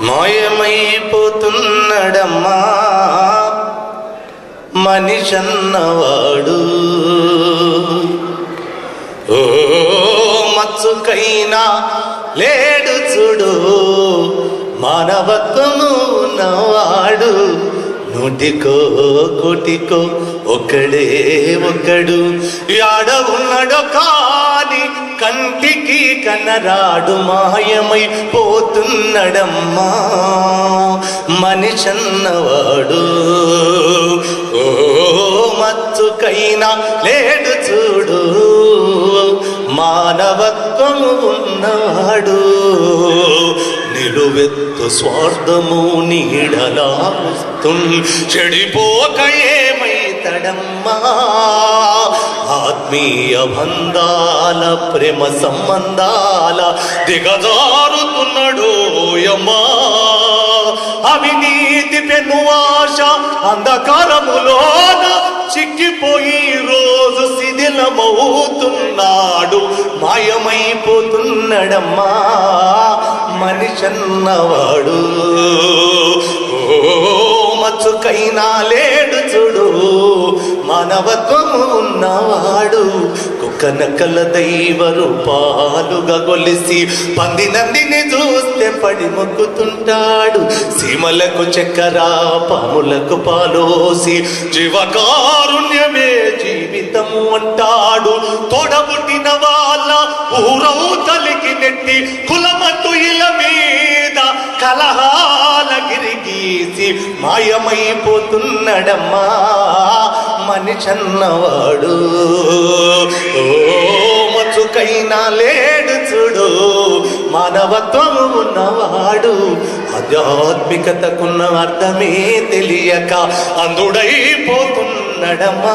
మాయమైపోతున్నాడమ్మా. మనిషన్నవాడు. ఓ మచ్చుకైనా లేడు చూడు. మానవత్వము ఉన్నవాడు. నూటికో కోటికో ఒక్కడే ఒకడు. యాడ ఉన్నాడో కా కనరాడు మాయమై పోతున్నడమ్మా. మనిషన్నవాడు. ఓ మత్తుకైనా లేడు చూడు. మానవత్వము ఉన్నాడు. నిలువెత్తు స్వార్థము నీడలా చెడిపోక ఏమైతడమ్మా ఆత్మీయ బంధాల ప్రేమ సంబంధాల దిగజారుతున్నాడు యమ్మా. అవినీతి పెనువాశ అంధకారములోన చిక్కిపోయి రోజు శిథిలమవుతున్నాడు. మాయమైపోతున్నాడమ్మా మనిషన్నవాడు. ఓ మచ్చుకైనా లేడు చూడు మానవత్వము ఉన్నవాడు కుక్క నక్కల దైవ రూపాలుగా గొలిసి పంది నందిని చూస్తే పడి మొక్కుతుంటాడు. సీమలకు చక్కెర పాములకు పాలోసి జీవకారుణ్యమే జీవితము అంటాడు. తోడబుట్టిన వాళ్ళ ఊరవుతలికి నెట్టి కులమతు ఇల మీద కలహాల గిరిగీసి మాయమైపోతున్నాడమ్మా. మనిషన్నవాడు ఓ మచుకైనా లేడు చూడు మానవత్వము ఉన్నవాడు. ఆధ్యాత్మికతకున్న అర్థమే తెలియక అందుడైపోతున్నడమా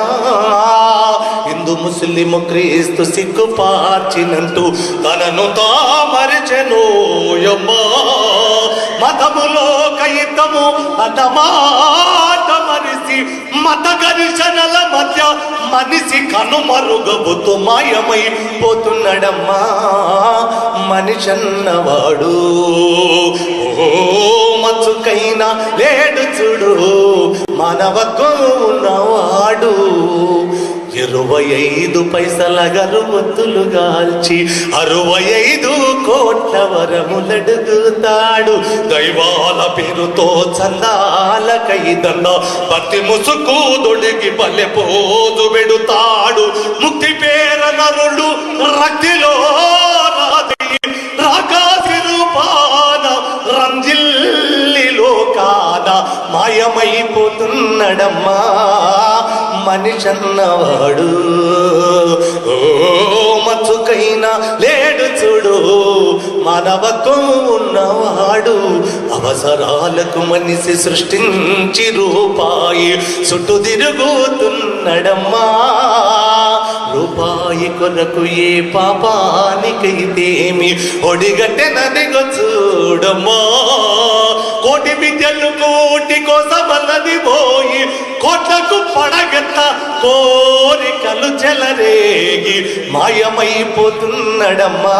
హిందూ ముస్లిము క్రీస్తు సిగ్గు పార్చినంటూ తనను తామరిచెనోయమ్మా మతములో కైతము అదమా మనిషి మత ఘర్షణల మధ్య మనిషి కనుమరుగబుతూ మాయమై పోతున్నాడమ్మా. మనిషన్నవాడు. ఓ మచ్చుకైనా లేడు చూడు. మానవత్వము ఇరవై ఐదు పైసల గరువత్తులు గాల్చి అరవై ఐదు కోట్ల వరములడుగుతాడు దైవాల పేరుతో చందాల కైదన్న పతి ముసుకు దొడిగి పల్లె పోదు పెడుతాడు. ముక్తి పేర నరుడు రక్తిలో రాది రాకాసి రూపాన రంజిల్లి లోకాన మాయమైపోతున్నాడమ్మా. మనిషి అన్నవాడు ఓ మచ్చుకైనా లేడు చూడు మానవత్వము ఉన్నవాడు. అవసరాలకు మనిషి సృష్టించి రూపాయి చుట్టూ తిరుగుతున్నడమ్మా. రూపాయి కొరకు ఏ పాపానికైతేమి ఒడిగట్టెనదిగో చూడమ్మా. కోటి విద్యలు కోటి కోసమన్నది పో కోట్లకు పడగెత్త కోరికలు చెలరేగి మాయమైపోతున్నడమ్మా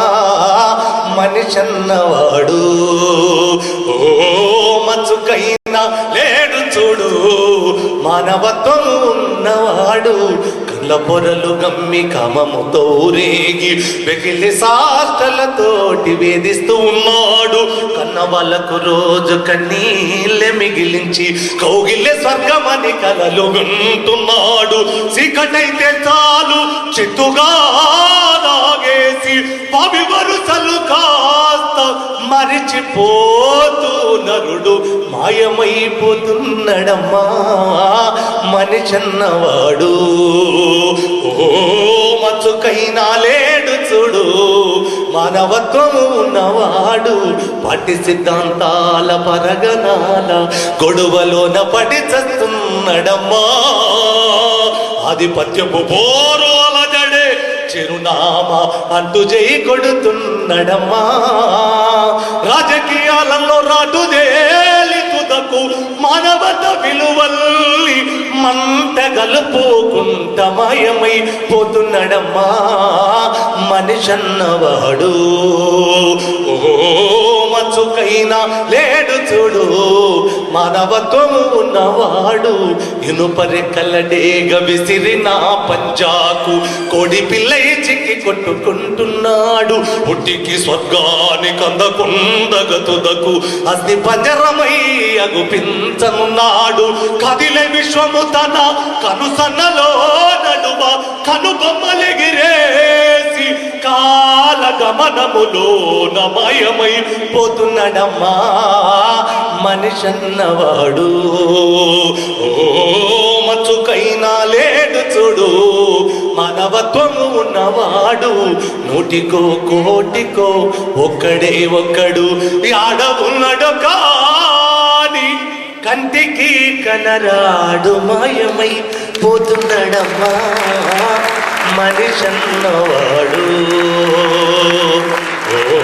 మనిషన్నవాడు. ఓ మచ్చుకైనా లేడు చూడు మానవత్వం ఉన్నవాడు. కళ్ళ పొరలు గమ్మి కమముతో రేగి వెగిలి సాష్టలతోటి వేధిస్తూ ఉన్నాడు. కన్న వాళ్ళకు రోజు కన్నీళ్ళే మిగిలించి కౌగిల్లే స్వర్గమని కలలు గుంటున్నాడు. చీకటైతే చాలు చిత్తుగా లాగేసి పవి వరుసలు కాస్త మరిచిపోతూ నరుడు మాయమైపోతున్నడమ్మా. మనిషన్నవాడు. మానవత్వము ఉన్నవాడు పట్టి సిద్ధాంతాల పరగనాల గొడవలోన పడి చస్తున్నాడమ్మా. ఆధిపత్యపు పోరోల జడే చిరునామా అంటూ చేయి కొడుతున్నడమ్మా. రాజకీయాలలో రాటు మానవత విలువల్లి మంత గలుపుకుంట పోతున్నడమ్మా మనిషన్నవాడు. ఓ మచ్చుకైనా లేడు చూడు మానవత్వము ఉన్నవాడు. ఇనుపరెక్కలడేగ విసిరిన పంజాకు కోడి పిల్లై చిక్కి కొట్టుకుంటున్నాడు. పుట్టికి స్వర్గానికి అందకుందగతుదకు అగ్ని పంజరమై అగుపించనున్నాడు. కదిలే విశ్వము తన కనుసన్నలో నడుమ కనుబొమ్మలెగిరేసి కాల గమనములో నమయమై పోతున్నడమ్మా మనిషన్నవాడు. ఓ మచ్చుకైనా లేడు చూడు మానవత్వము ఉన్నవాడు. నూటికో కోటికో ఒక్కడే ఒక్కడు. ఆడ ఉన్నాడు కంటికి కనరాడు మాయమై పోతున్నాడమ్మా. మనిషన్నవాడు.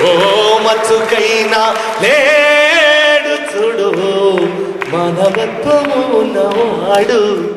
ఓ మచ్చుకైనా లేడు చూడు. మానవత్వము ఉన్నవాడు.